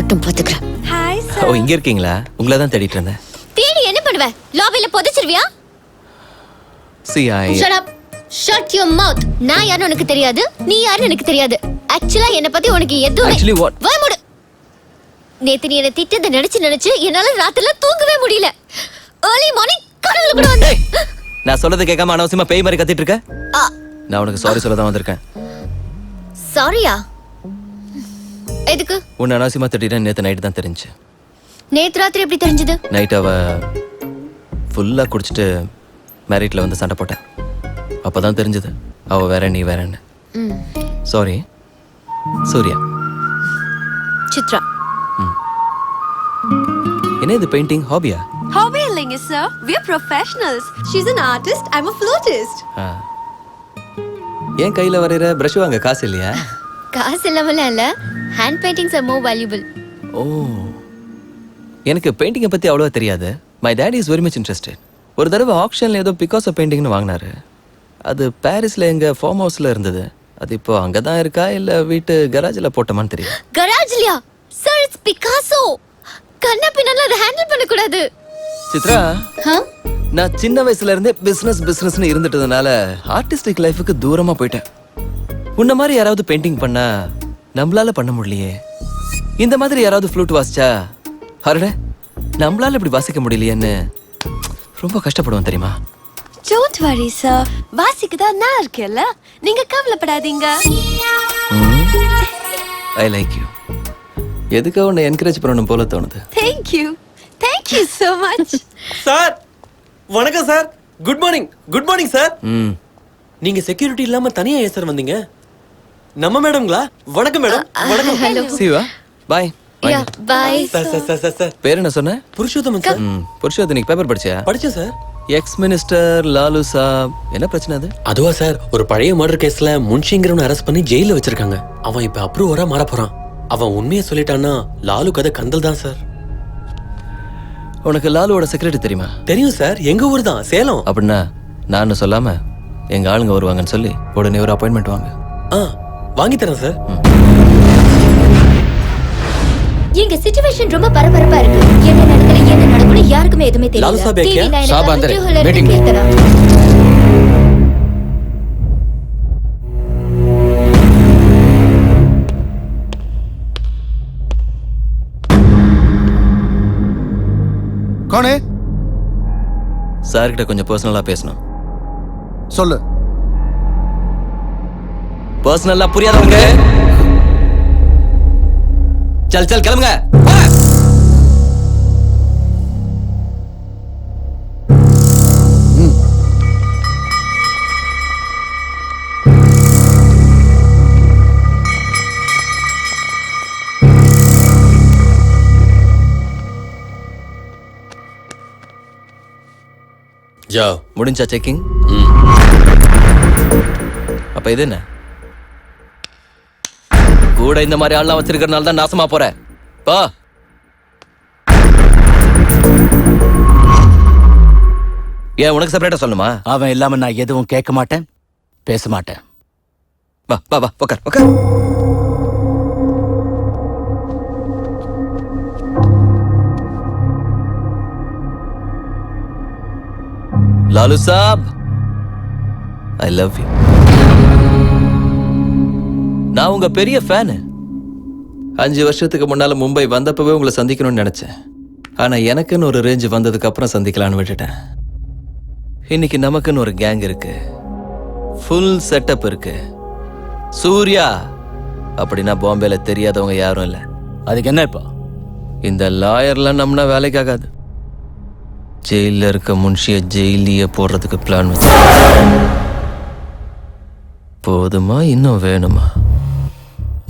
வரட்டும் பாத்துக்கிறேன் ஹாய் ஓ இங்க இருக்கீங்களா? உங்களை தான் தேடிட்டு இருந்தேன். தேடி என்ன பண்ணுவ? லாபில புதைச்சிருவியா? C I shut up shut your mouth நான் யாருன்னு உனக்கு தெரியாது? நீ யாருன்னு எனக்கு தெரியாது. ஆக்சுவலா என்ன பத்தி உனக்கு எதுவுமே Actually what? வாய் மூடு. நேத்து நீ என்ன திட்டத்தை நினைச்சு நினைச்சு என்னால ராத்திரில தூங்கவே முடியல. ஏர்லி மார்னிங் கனவுல கூட வந்து நான் சொல்றதை கேட்காம அனாவசியமா பேய் மாதிரி கத்திட்டு இருக்க? நான் உனக்கு சாரி சொல்ல தான் வந்திருக்கேன். சாரியா எதுக்கு? உன்னை அனாவசியமா திட்டிட்டேன் நேத்து நைட்டு தான் தெரிஞ்சு. நேத்து ராத்திரி எப்படி தெரிஞ்சது? நைட் அவ ஃபுல்லா குடிச்சிட்டு மேரிட்ல வந்து சண்டை போட்டேன். அப்பதான் தெரிஞ்சது அவ வேற நீ வேறன்னு. சாரி சூர்யா. சித்ரா. என்ன இது பெயிண்டிங் ஹாபியா ஹாபி இல்லைங்க sir we are professionals. She's an artist. I'm a flutist. ஏன் கையில வரைகிற ப்ரஷ் வாங்க? காசு இல்லையா? காசு இல்லாமலாம் இல்ல. Hand paintings are more valuable oh. எனக்கு பெயிண்டிங்கை பத்தி அவ்வளோவா தெரியாது. My daddy is very much interested ஒரு தடவை ஆப்ஷனில் ஏதோ பிகாசோ பெயிண்டிங்னு வாங்கினாரு. அது பாரிஸ்ல எங்க ஃபார்ம் ஹவுஸ்ல இருந்தது. அது இப்போ அங்கே தான் இருக்கா இல்லை வீட்டு கராஜில் போட்டோமான்னு தெரியும் கராஜ்லியா சார் இட்ஸ் பிகாசோ கண்ணா பின்னால அதை ஹேண்டில் பண்ண கூடாது சித்ரா நான் சின்ன வயசுல இருந்தே பிசினஸ் பிசினஸ்னு இருந்துட்டதுனால ஆர்டிஸ்டிக் லைஃபுக்கு தூரமா போயிட்டேன். உன்ன மாதிரி யாராவது பெயிண்டிங் பண்ணா நம்மளால பண்ண முடியலையே. இந்த மாதிரி யாராவது ஃப்ளூட் வாசிச்சா அரட நம்மளால இப்படி வாசிக்க முடியலையேன்னு ரொம்ப கஷ்டப்படுவேன் தெரியுமா? Don't worry sir. வாசிக்கு தான் நான் இருக்கேன்ல. நீங்க கவலைப்படாதீங்க. ஐ லைக் யூ எதுக்காக உன்னை என்கரேஜ் பண்ணணும் போல தோணுது? Thank you. Thank you so much. Sir வணக்கம் sir good morning good morning sir ம். நீங்க செக்யூரிட்டி இல்லாம தனியா ஏன் சார் வந்தீங்க. நம்ம மேடம்ங்களா? வணக்கம் மேடம். வணக்கம். Hello. Siva bhai. Ya bye sir sir sir sir sir. பேர் என்ன சொன்ன? புருஷோத்தமன் சார். ம் பேப்பர் படிச்சியா? படிச்சேன் சார். எக்ஸ் மினிஸ்டர் லாலு சாப். என்ன பிரச்சனை அது? அதுவா சார் ஒரு பழைய மர்டர் கேஸ்ல முன்ஷிங்கிறவனை அரெஸ்ட் பண்ணி ஜெயில வச்சிருக்காங்க. அவன் இப்ப அப்ரூவரா மாற போறான். அவன் உண்மையை சொல்லிட்டான்னா லாலு கதை கந்தல் தான் சார். உனக்கு லாலுவோட செக்ரட்டரி தெரியுமா? தெரியும் சார் எங்க ஊர் தான் சேலம். அப்படின்னா நான் சொல்லாம எங்க ஆளுங்க வருவாங்கன்னு சொல்லி உடனே ஒரு அப்பாயின்மெண்ட் வாங்க. ஆ வாங்கி தரேன் சார் எங்க சிச்சுவேஷன் ரொம்ப பரபரப்பா இருக்கு. என்ன நடக்கல என்ன நடக்கணும் யாருக்குமே எதுவுமே தெரியல. டிவி நைன் கொஞ்சம் பர்சனலா பேசணும். சொல்லு. பர்சனலா புரியாதவங்க சல் சல் கிளம்புங்க. போங்க. ஜா முடிஞ்சா செக்கிங் அப்ப இது என்ன? கூட இந்த மாதிரி ஆள்லாம் வச்சிருக்கறனால தான் நாசமா போற. பா. ஏன் உனக்கு செப்பரேட்டா சொல்லணுமா? அவன் இல்லாம நான் எதுவும் கேட்க மாட்டேன் பேச மாட்டேன். வா வா வா உட்கார் உட்கார் லாலு சாப். ஐ லவ் யூ நான் உங்க பெரிய ஃபேனு. அஞ்சு வருஷத்துக்கு முன்னால மும்பை வந்தப்பவே உங்களை சந்திக்கணும்னு நினைச்சேன். ஆனா எனக்குன்னு ஒரு ரேஞ்ச் வந்ததுக்கு அப்புறம் சந்திக்கலாம்னு விட்டுட்டேன். இன்னைக்கு நமக்குன்னு ஒரு கேங் இருக்கு. ஃபுல் செட்டப் இருக்கு. சூர்யா! அப்படின்னா பாம்பேல தெரியாதவங்க யாரும் இல்ல. அதுக்கு என்ன இப்போ? இந்த லாயர்லாம் நம்பினா வேலைக்கு ஆகாது. ஜெயிலில் இருக்க முன்ஷிய ஜெயிலியே போடுறதுக்கு பிளான் வச்சு போதுமா? இன்னும் வேணுமா?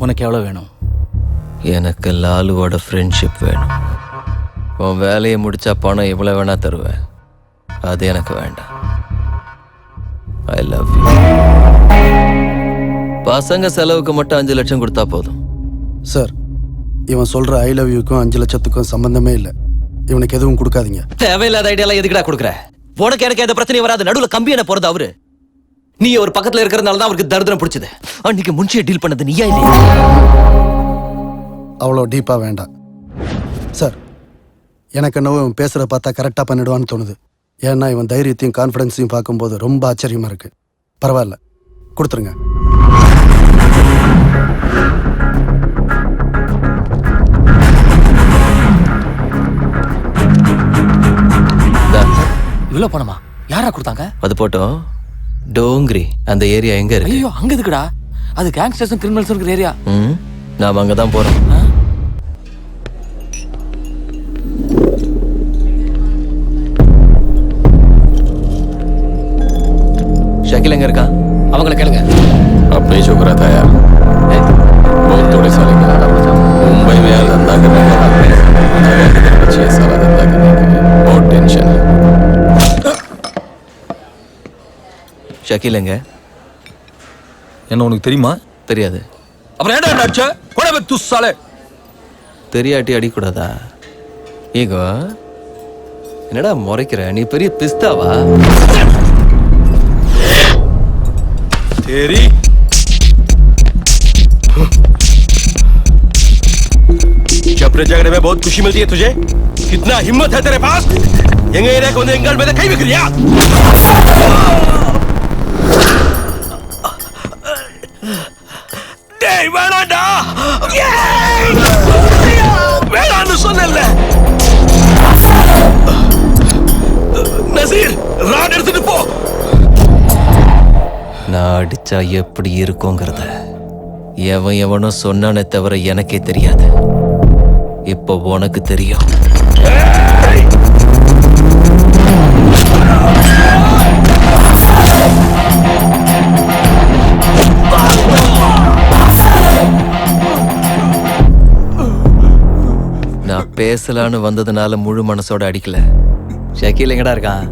உனக்கு எவ்வளோ வேணும்? எனக்கு லாலுவோட ஃப்ரெண்ட்ஷிப் வேணும். உன் வேலையை முடிச்சா பணம் எவ்வளோ வேணா தருவேன். அது எனக்கு வேண்டாம். ஐ லவ் யூ பசங்க செலவுக்கு மட்டும் அஞ்சு லட்சம் கொடுத்தா போதும். சார் இவன் சொல்ற ஐ லவ் யூக்கும் அஞ்சு லட்சத்துக்கும் சம்பந்தமே இல்லை. இவனுக்கு எதுவும் கொடுக்காதீங்க. தேவையில்லாத ஐடியாலாம் எதுக்குடா கொடுக்குற? உனக்கு எனக்கு எந்த பிரச்சனையும் வராது. நடுவில் கம்பி என்ன போறது அவரு? நீ ஒரு பக்கத்துல இருக்கிறதுனால தான் அவருக்கு தரித்திரம் பிடிச்சது. அன்னைக்கு முன்ஷியை டீல் பண்ணது நீயா இல்லையா? அவ்வளோ டீப்பாக வேண்டாம். சார் எனக்கு என்னவோ இவன் பேசுகிறத பார்த்தா கரெக்டாக பண்ணிடுவான்னு தோணுது. ஏன்னா இவன் தைரியத்தையும் கான்ஃபிடென்ஸையும் பார்க்கும்போது ரொம்ப ஆச்சரியமாக இருக்கு. பரவாயில்ல கொடுத்துருங்க. இவ்வளோ பணமா? யாரா கொடுத்தாங்க? அது போட்டோம். டோங்கிரி அந்த ஏரியா எங்க இருக்கு ஐயோ அங்க எதுக்குடா அது கேங்ஸ்டர்ஸும் கிரிமினல்ஸும் இருக்கிற ஏரியா ம் நாம அங்க தான் போறோம் ஷக்கில் எங்க இருக்கான் அவங்கள கேளுங்க अपनी छोकरा था यार बहुत थोड़े साल के लगा मुंबई में यार धंधा करने का हाथ में जगह किधर बची है सारा धंधा करने के लिए बहुत टेंशन है ஷக்கில் எங்க என்ன உனக்கு தெரியுமா தெரியாது அப்புறம் ஏன்டா என்ன அடிச்ச கொடை துஸ்ஸாலே தெரியாட்டி அடிக்கூடாதா ஈகோ என்னடா முறைக்கிற நீ பெரிய பிஸ்தாவா तेरी चपरे जगड़े में बहुत खुशी मिलती है तुझे कितना हिम्मत है तेरे पास எங்க ஏரியாக்கு வந்து எங்கள் வேணான்னு சொன்னேன்ல. நசீர் ராட் எடுத்துட்டு போ. நான் அடிச்சா எப்படி இருக்குங்கிறத எவன் எவனோ சொன்னானே தவிர எனக்கே தெரியாது. இப்போ உனக்கு தெரியும். பேசலான்னு வந்ததுனால முழு மனசோட அடிக்கல. ஷக்கீல் எங்கடா இருக்கான்?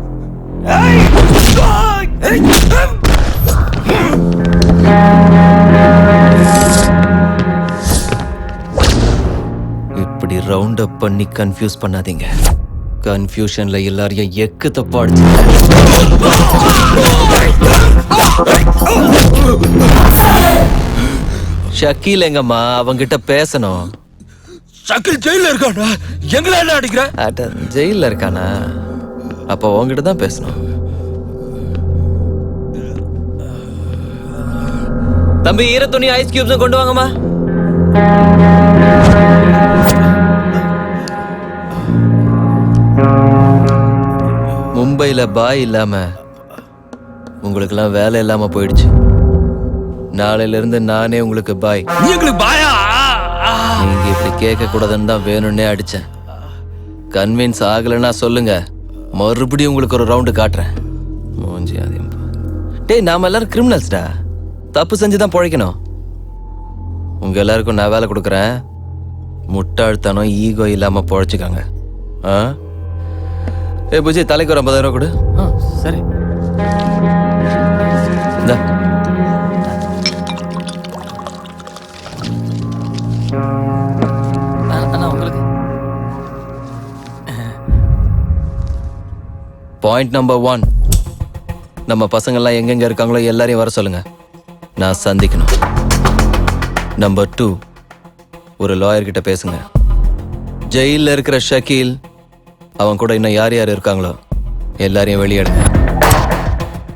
இப்படி ரவுண்ட் அப் பண்ணி கன்ஃபியூஸ் பண்ணாதீங்க. கன்ஃபியூஷன்ல எல்லாரையும் எக்கு தப்பா ஷக்கீல் எங்கம்மா? அவங்கிட்ட பேசணும். சக்கில் ஜெயில இருக்காண்டா எங்களை என்ன அடிக்கிற? அட ஜெயில இருக்கானா? அப்போ உங்ககிட்ட தான் பேசணும். தம்பி ஈர துணி ஐஸ் கியூப்ஸ் கொண்டு வாங்கம்மா. மும்பைல பாய் இல்லாம உங்களுக்கெல்லாம் வேலை இல்லாம போயிடுச்சு. நாளையில இருந்து நானே உங்களுக்கு பாய். நீ எங்களுக்கு பாயா? கேட்கக்கூடாதுன்னு தான் வேணும்னே அடித்தேன் கன்வின்ஸ் ஆகலைன்னா சொல்லுங்க. மறுபடியும் உங்களுக்கு ஒரு ரவுண்டு காட்டுறேன். மூஞ்சி அதையும் டேய் நாம எல்லாரும் கிரிமினல்ஸ்டா தப்பு செஞ்சு தான் பிழைக்கணும். உங்கள் எல்லாருக்கும் நான் வேலை கொடுக்குறேன். முட்டாழ்த்தனம் ஈகோ இல்லாமல் பிழைச்சிக்கோங்க. ஆ? ஏ புஜி தலைக்கு ஒரு ஐம்பதாயிரம் கொடு. ஆ, சரி. இந்த. பாயிண்ட் நம்பர் ஒன் நம்ம பசங்கள்லாம் எங்கெங்க இருக்காங்களோ எல்லாரையும் வர சொல்லுங்க. நான் சந்திக்கணும். நம்பர் டூ ஒரு லாயர் கிட்ட பேசுங்க. ஜெயிலில் இருக்கிற ஷக்கீல் அவன் கூட இன்னும் யார் யார் இருக்காங்களோ எல்லாரையும் வெளியிடுங்க.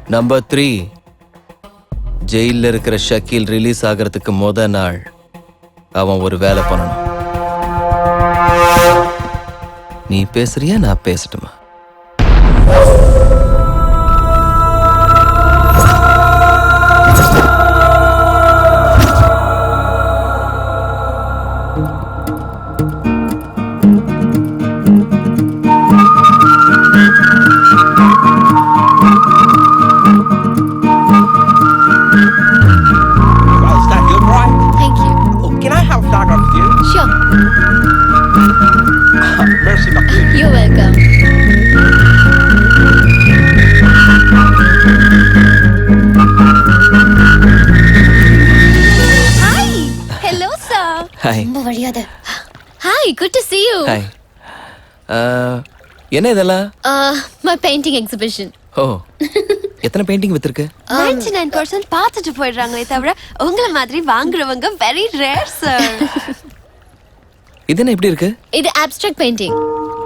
நம்பர் த்ரீ ஜெயிலில் இருக்கிற ஷக்கீல் ரிலீஸ் ஆகிறதுக்கு முத நாள் அவன் ஒரு வேலை பண்ணணும். நீ பேசுறியா? நான் பேசட்டுமா? Oh! ஹாய் ரொம்ப வழியாத hi good to see you hi என்ன இதெல்லாம் மை பெயிண்டிங் எக்ஸிபிஷன் ஓ எத்தனை பெயிண்டிங் வித்திருக்கு நைன்டி நைன் பர்சன்ட் பார்த்துட்டு போயிடுறாங்களே தவிர உங்களை மாதிரி வாங்குறவங்க வெரி ரேர் சார் இது என்ன இப்படி இருக்கு இது abstract painting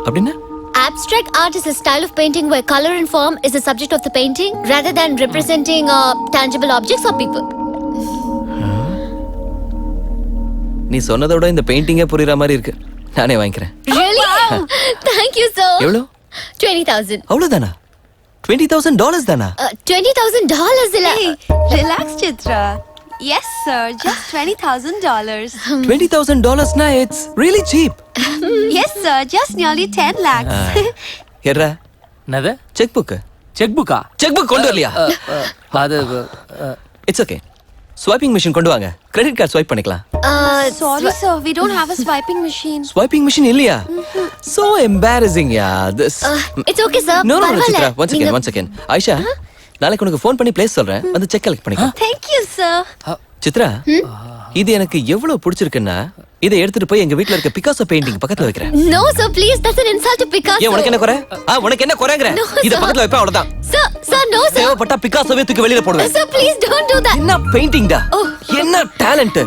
அப்படின்னா Abstract art is a style of painting where color and form is the subject of the painting rather than representing uh, tangible objects or people. நீ சொன்னதை விட இந்த பெயிண்டிங்கே புரியுற மாதிரி இருக்கு. நானே வாங்கிக்கிறேன். எவ்வளோ? 20,000. அவ்வளோதானா? டுவெண்ட்டி தௌசண்ட் டாலர்ஸ் தானா? $20,000 இல்ல. Hey, relax, Chitra. Yes, sir. Just twenty thousand dollars. Twenty thousand டாலர்ஸ்னா it's really cheap yes, sir. Just nearly ten lakhs. எர்ரா என்னது? செக் புக்கு செக் புக்கா செக் புக் கொண்டு வரலையா அது இட்ஸ் ஓகே ஸ்வைப்பிங் மிஷின் கொண்டு வாங்க. கிரெடிட் கார்டு ஸ்வைப் பண்ணிக்கலாம். Sorry, sir. We don't have a swiping machine. Swiping machine இல்லையா? So embarrassing yeah this it's okay, sir. No no. Chitra one second one second Ayesha நாளைக்கு உனக்கு phone பண்ணி place சொல்றேன். வந்து cheque collect பண்ணிக்கோ. Thank you, sir. Chitra இது எனக்கு எவ்வளவு பிடிச்சிருக்குன்னா இதை எடுத்துட்டு போய் எங்க வீட்ல இருக்க பிகாசோ பெயிண்டிங் பக்கத்துல வைக்கிறேன். No, sir, please. That's an insult to Picasso. ஏன் உனக்கு என்ன குறை? ஆ உனக்கு என்ன குறைங்கற? No, இத. பக்கத்துல வைப்பேன் அவ்வளவுதான். Sir, sir, no, sir. தேவைப்பட்டா பிகாசோவே தூக்கி வெளியில போடுவேன். Sir, please don't do that. என்ன பெயிண்டிங் டா? என்ன டேலண்ட்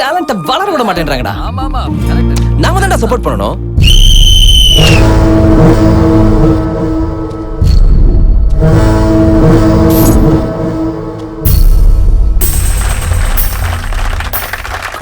டேலண்ட வளர விட மாட்டேன்றாங்கடா. ஆமா ஆமா கரெக்ட் நாம தான்டா சப்போர்ட் பண்ணணும்.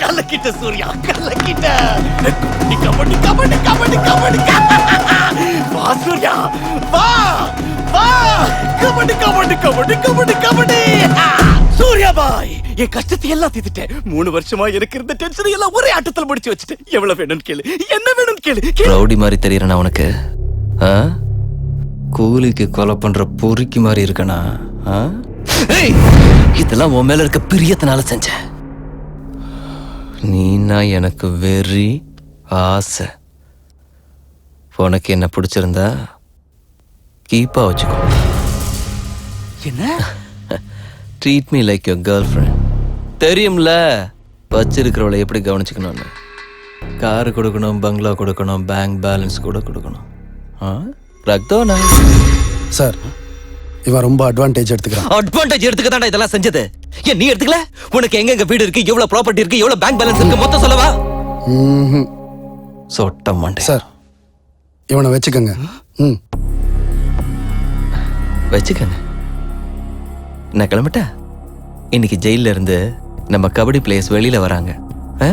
கலக்கிட்ட சூர்யா கலக்கிட்ட கபடி கபடி கபடி கபடி கபடி. வா சூர்யா. வா வா. கபடி கபடி கபடி கபடி கபடி. என் கஷ்டத்தை எல்லாம் தீர்த்துட்டேன். மூணு வருஷமா எனக்கு இருந்த டென்ஷன் எல்லாம் ஒரே ஆட்டத்தில் முடிச்சு வச்சுட்டேன். எவ்வளவு வேணும்னு கேளு. என்ன வேணும்னு கேளு. ரவுடி மாதிரி தெரியறனா உனக்கு? கூலிக்கு கொலை பண்ற பொறுக்கி மாதிரி இருக்கனா? இதெல்லாம் உன் மேல இருக்க பிரியத்தினால செஞ்சேன் நீனா எனக்கு வெறி ஆசை. உனக்கு என்ன பிடிச்சிருந்தா கீப்பா வச்சுக்கோ. என்ன? Treat me like your girlfriend தெரியும்ல? வச்சிருக்கிறவளை எப்படி கவனிச்சுக்கணும்னு? காரு கொடுக்கணும் பங்களா கொடுக்கணும் பேங்க் பேலன்ஸ் கூட கொடுக்கணும். ஆ? ரக்தோனா? சார் இவன் ரொம்ப அட்வான்டேஜ் எடுத்துக்கிறான் அட்வான்டேஜ் எடுத்துக்க இதெல்லாம் செஞ்சது. ஏன் நீ எடுத்துக்கல? உனக்கு எங்கெங்க வீடு இருக்கு? எவ்வளவு ப்ராப்பர்ட்டி இருக்கு? எவ்வளவு பேங்க் பேலன்ஸ் இருக்கு? மொத்தம் சொல்லவா? ம்ஹும். சொட்ட மாட்டேன். சார் இவனை வச்சுக்கோங்க. ம். வச்சுக்கங்க. நான் கிளம்பிட்டா இன்னைக்கு ஜெயிலில் இருந்து நம்ம கபடி பிளேயர்ஸ் வெளியில் வராங்க.